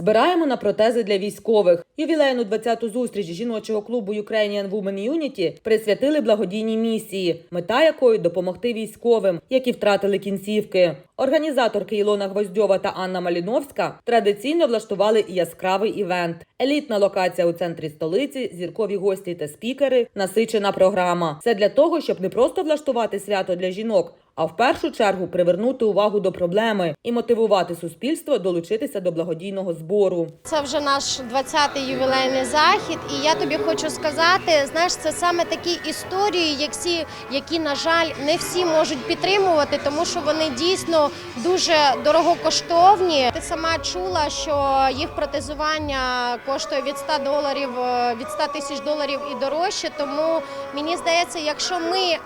Збираємо на протези для військових. Ювілейну 20-ту зустріч жіночого клубу Ukrainian Women Unity присвятили благодійній місії, мета якої допомогти військовим, які втратили кінцівки. Організаторки Ілона Гвоздьова та Анна Маліновська традиційно влаштували яскравий івент. Елітна локація у центрі столиці, зіркові гості та спікери, насичена програма. Це для того, щоб не просто влаштувати свято для жінок, а в першу чергу привернути увагу до проблеми і мотивувати суспільство долучитися до благодійного збору. Це вже наш 20-й ювілейний захід, і я тобі хочу сказати, знаєш, це саме такі історії, як всі, які, на жаль, не всі можуть підтримувати, тому що вони дійсно дуже дорогокоштовні. Ти сама чула, що їх протезування коштує від 100 доларів, е, від 100 тисяч доларів і дорожче. Тому мені здається, якщо ми е,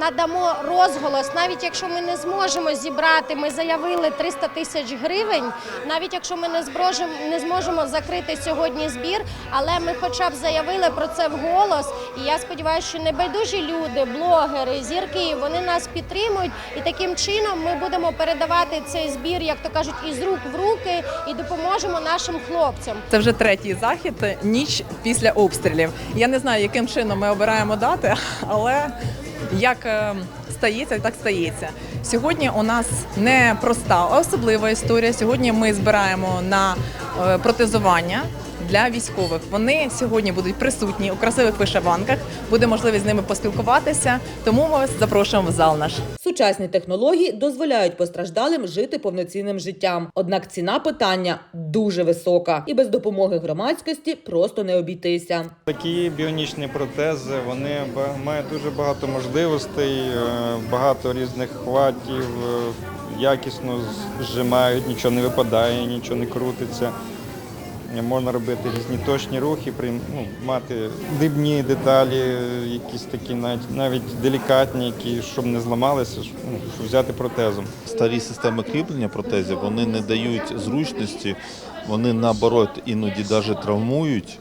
надамо розголос, навіть якщо ми не зможемо зібрати, ми заявили 300 тисяч гривень, навіть якщо ми не зможемо, не зможемо закрити сьогодні збір, але ми хоча б заявили про це вголос. І я сподіваюся, що небайдужі люди, блогери, зірки, вони нас підтримують, і таким чином ми будемо передавати цей збір, як то кажуть, із рук в руки, і допоможемо нашим хлопцям. Це вже третій захід, ніч після обстрілів. Я не знаю, яким чином ми обираємо дати, але як е, стається, так стається. Сьогодні у нас не проста, а особлива історія. Сьогодні ми збираємо на е, протезування. Для військових вони сьогодні будуть присутні у красивих вишиванках. Буде можливість з ними поспілкуватися. Тому ми вас запрошуємо в зал наш. Сучасні технології дозволяють постраждалим жити повноцінним життям. Однак ціна питання дуже висока, і без допомоги громадськості просто не обійтися. Такі біонічні протези вони мають дуже багато можливостей, е, багато різних хватів, е, якісно зжимають, нічого не випадає, нічого не крутиться. Можна робити різні точні рухи, ну, мати дрібні деталі, якісь такі навіть, навіть делікатні, які щоб не зламалися, щоб, ну, щоб взяти протезом. Старі системи кріплення протезів вони не дають зручності, вони наоборот іноді навіть травмують.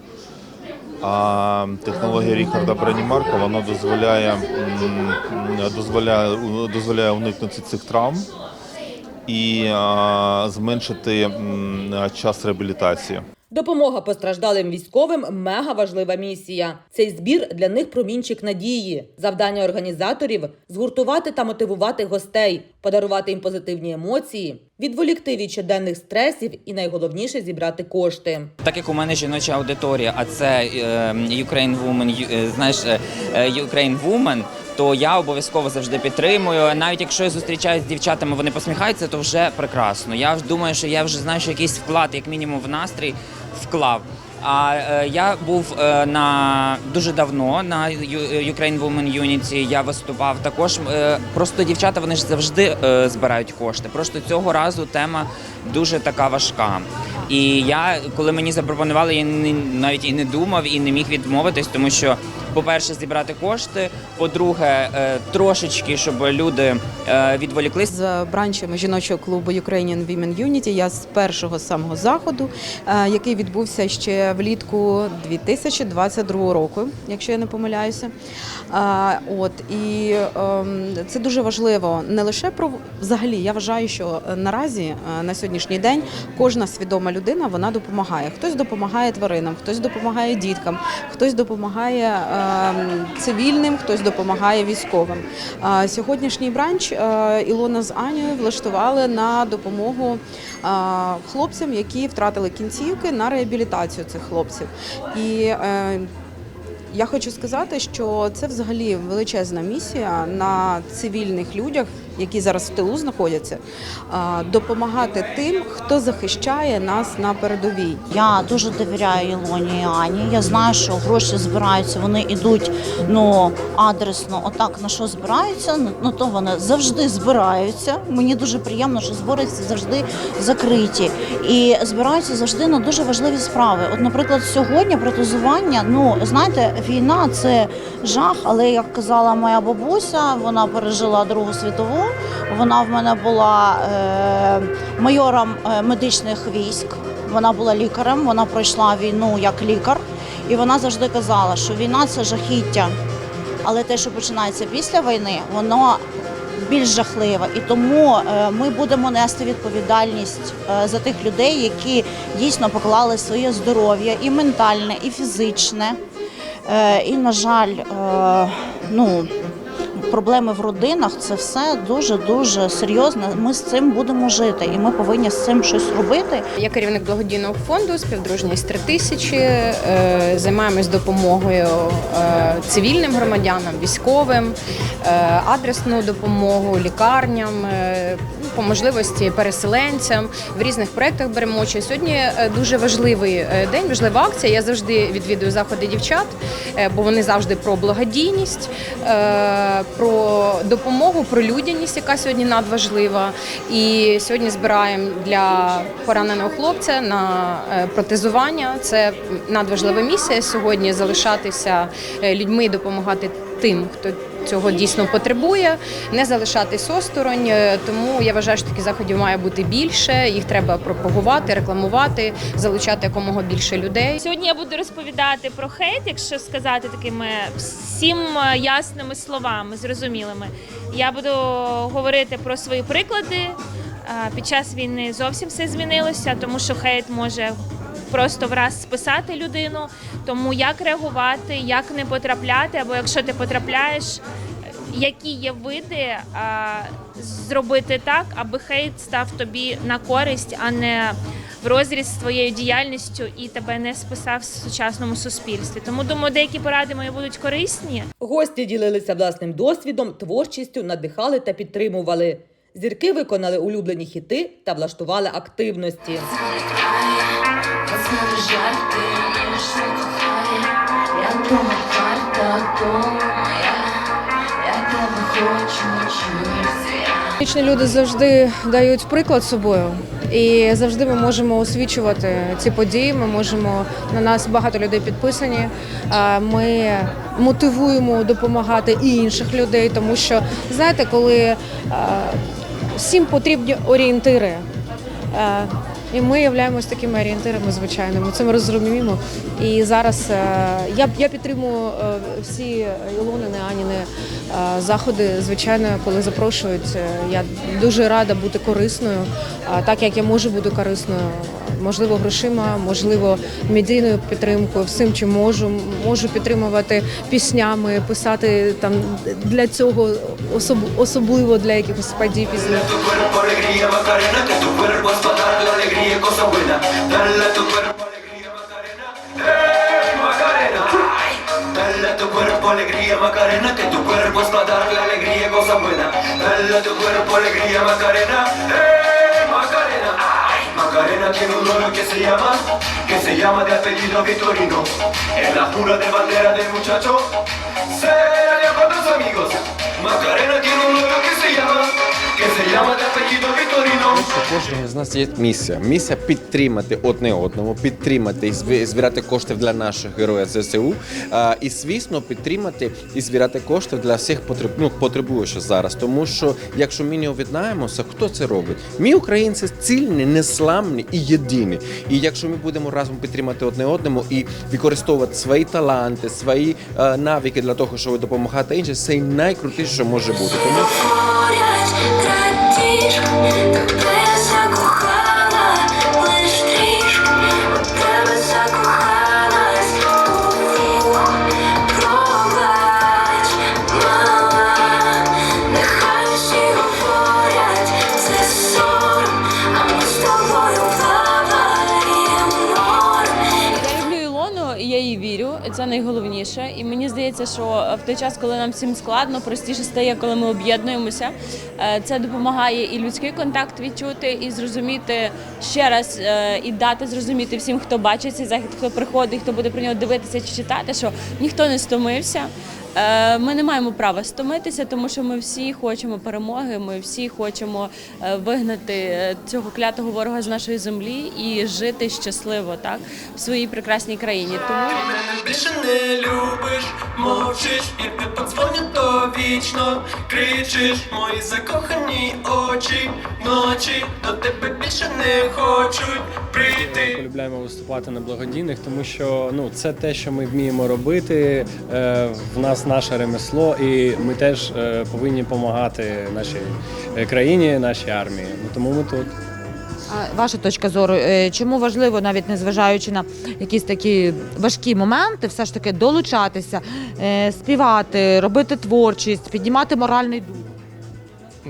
А технологія Ріхарда Бранімарка вона дозволяє, дозволяє, дозволяє уникнути цих травм і зменшити час реабілітації. Допомога постраждалим військовим мега важлива місія. Цей збір для них промінчик надії. Завдання організаторів згуртувати та мотивувати гостей, подарувати їм позитивні емоції, відволікти від щоденних стресів і найголовніше зібрати кошти. Так як у мене жіноча аудиторія, а це е, Ukraine Woman, е, знаєш, е, е, Ukraine Woman, то я обов'язково завжди підтримую. Навіть якщо я зустрічаюся з дівчатами, вони посміхаються, то вже прекрасно. Я ж думаю, що я вже знаю, що якийсь вклад, як мінімум, в настрій вклав. А е, я був е, на дуже давно на Ukraine Women Unity, Я виступав також. Е, просто дівчата вони ж завжди е, збирають кошти. Просто цього разу тема дуже така важка. І я, коли мені запропонували, я не, навіть і не думав, і не міг відмовитись, тому що, по-перше, зібрати кошти. По-друге, е, трошечки, щоб люди е, відволіклись з бранчами жіночого клубу Ukrainian Women Unity. Я з першого самого заходу, е, який відбувся ще влітку 2022 року, якщо я не помиляюся. От і ем, це дуже важливо не лише про взагалі. Я вважаю, що наразі на сьогоднішній день кожна свідома людина вона допомагає. Хтось допомагає тваринам, хтось допомагає діткам, хтось допомагає цивільним, хтось допомагає військовим. Сьогоднішній бранч е, Ілона з Анією влаштували на допомогу е, хлопцям, які втратили кінцівки на реабілітацію цих хлопців. І е, я хочу сказати, що це взагалі величезна місія на цивільних людях, які зараз в тилу знаходяться, допомагати тим, хто захищає нас на передовій. Я дуже довіряю Ілоні і Ані. Я знаю, що гроші збираються, вони йдуть ну адресно. Отак на що збираються, ну то вони завжди збираються. Мені дуже приємно, що збори завжди закриті і збираються завжди на дуже важливі справи. От, наприклад, сьогодні протезування. Ну знаєте, війна це жах, але як казала моя бабуся, вона пережила Другу світову. Вона в мене була е, майором е, медичних військ. Вона була лікарем, вона пройшла війну як лікар, і вона завжди казала, що війна це жахіття. Але те, що починається після війни, воно більш жахлива. І тому е, ми будемо нести відповідальність за тих людей, які дійсно поклали своє здоров'я і ментальне, і фізичне. Е, І, на жаль, е, ну, проблеми в родинах це все дуже дуже серйозно. Ми з цим будемо жити, і ми повинні з цим щось робити. Я керівник благодійного фонду співдружність 3000. Е, Займаємось допомогою цивільним громадянам, військовим, адресну допомогу, лікарням, по можливості переселенцям. В різних проєктах беремо участь. Сьогодні е, дуже важливий е, день, важлива акція. Я завжди відвідую заходи дівчат, е, бо вони завжди про благодійність, про допомогу, про людяність, яка сьогодні надважлива. І сьогодні збираємо для пораненого хлопця на протезування. Це надважлива місія сьогодні залишатися людьми і допомагати тим, хто цього дійсно потребує, не залишатись осторонь. Е, Тому я вважаю, що таких заходів має бути більше. Їх треба пропагувати, рекламувати, залучати якомога більше людей. Сьогодні я буду розповідати про хейт, якщо сказати такими всім е, ясними словами, зрозумілими. Я буду говорити про свої приклади. Е, Під час війни зовсім все змінилося, тому що хейт може просто враз списати людину. Тому як реагувати, як не потрапляти, або якщо ти потрапляєш, які є види, зробити так, аби хейт став тобі на користь, а не в розріз з твоєю діяльністю і тебе не списав в сучасному суспільстві. Тому думаю, деякі поради мої будуть корисні. Гості ділилися власним досвідом, творчістю, надихали та підтримували. Зірки виконали улюблені хіти та влаштували активності. Пацани жаль, ти ніж не кохає, я друга карта дома, я, тебе хочу, чуюсь. Вічні люди завжди дають приклад собою, і завжди ми можемо освічувати ці події. Ми можемо на нас багато людей підписані. Ми мотивуємо допомагати і інших людей, тому що знаєте, коли всім потрібні орієнтири. І ми являємось такими орієнтирами звичайними. Це ми розуміємо. І зараз е, я я підтримую е, всі Ілонини, Аніни е, заходи. Звичайно, коли запрошують. Я дуже рада бути корисною, так як я можу бути корисною, можливо, грошима, можливо, медійною підтримкою, всім, чим можу. Можу підтримувати піснями, писати там для цього особ- особливо для якихось подій пісні. Alegría Macarena, que tu cuerpo es para dar la alegría y cosa buena. Dale a tu cuerpo alegría Macarena, hey Macarena. Ay. Macarena tiene un novio que se llama, que se llama de apellido Vitorino. Es la jura de bandera del muchacho, У кожного з нас є місія. Місія підтримати одне одному, підтримати і збирати кошти для наших героїв ЗСУ. І звісно, підтримати і збирати кошти для всіх потреб, ну, потребуючих зараз. Тому що якщо ми не об'єднаємося, хто це робить? Ми, українці, цільні, несламні і єдині. І якщо ми будемо разом підтримати одне одному і використовувати свої таланти, свої навики для того, щоб допомагати іншим, це найкрутіше, що може бути. Тому Говорять, крадіжка, Найголовніше. І мені здається, що в той час, коли нам всім складно, простіше стає, коли ми об'єднуємося. Е, Це допомагає і людський контакт відчути, і зрозуміти ще раз е, і дати зрозуміти всім, хто бачить цей захід, хто приходить, хто буде про нього дивитися чи читати, що ніхто не стомився. Е, Ми не маємо права стомитися, тому що ми всі хочемо перемоги. Ми всі хочемо е, вигнати е, цього клятого ворога з нашої землі і жити щасливо, так в своїй прекрасній країні. Тому Мене більше не любиш, мовчиш, і не подзвоню тобі. вічно кричиш мої закохані очі вночі до тебе більше не хочуть прийти. Полюбляємо виступати на благодійних, тому що ну це те, що ми вміємо робити. Е, в нас наше ремесло, і ми теж е, повинні допомагати нашій е, країні, нашій армії. Ну тому ми тут. А ваша точка зору, чому важливо, навіть незважаючи на якісь такі важкі моменти, все ж таки долучатися, співати, робити творчість, піднімати моральний дух?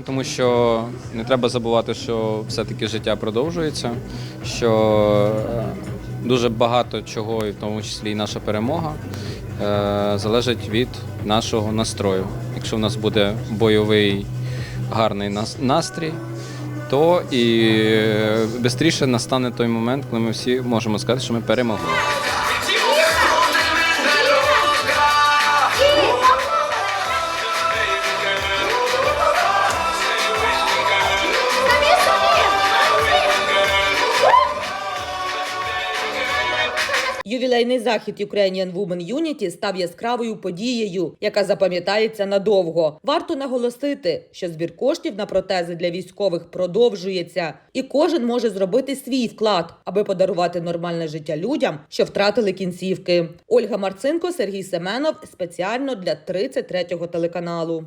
Тому що не треба забувати, що все-таки життя продовжується, що е, дуже багато чого, і в тому числі і наша перемога, е, залежить від нашого настрою. Якщо в нас буде бойовий гарний нас- настрій, то і швидше настане той момент, коли ми всі можемо сказати, що ми перемогли. Ювілейний захід Ukrainian Women Unity став яскравою подією, яка запам'ятається надовго. Варто наголосити, що збір коштів на протези для військових продовжується, і кожен може зробити свій вклад, аби подарувати нормальне життя людям, що втратили кінцівки. Ольга Марцинко, Сергій Семенов спеціально для 33-го телеканалу.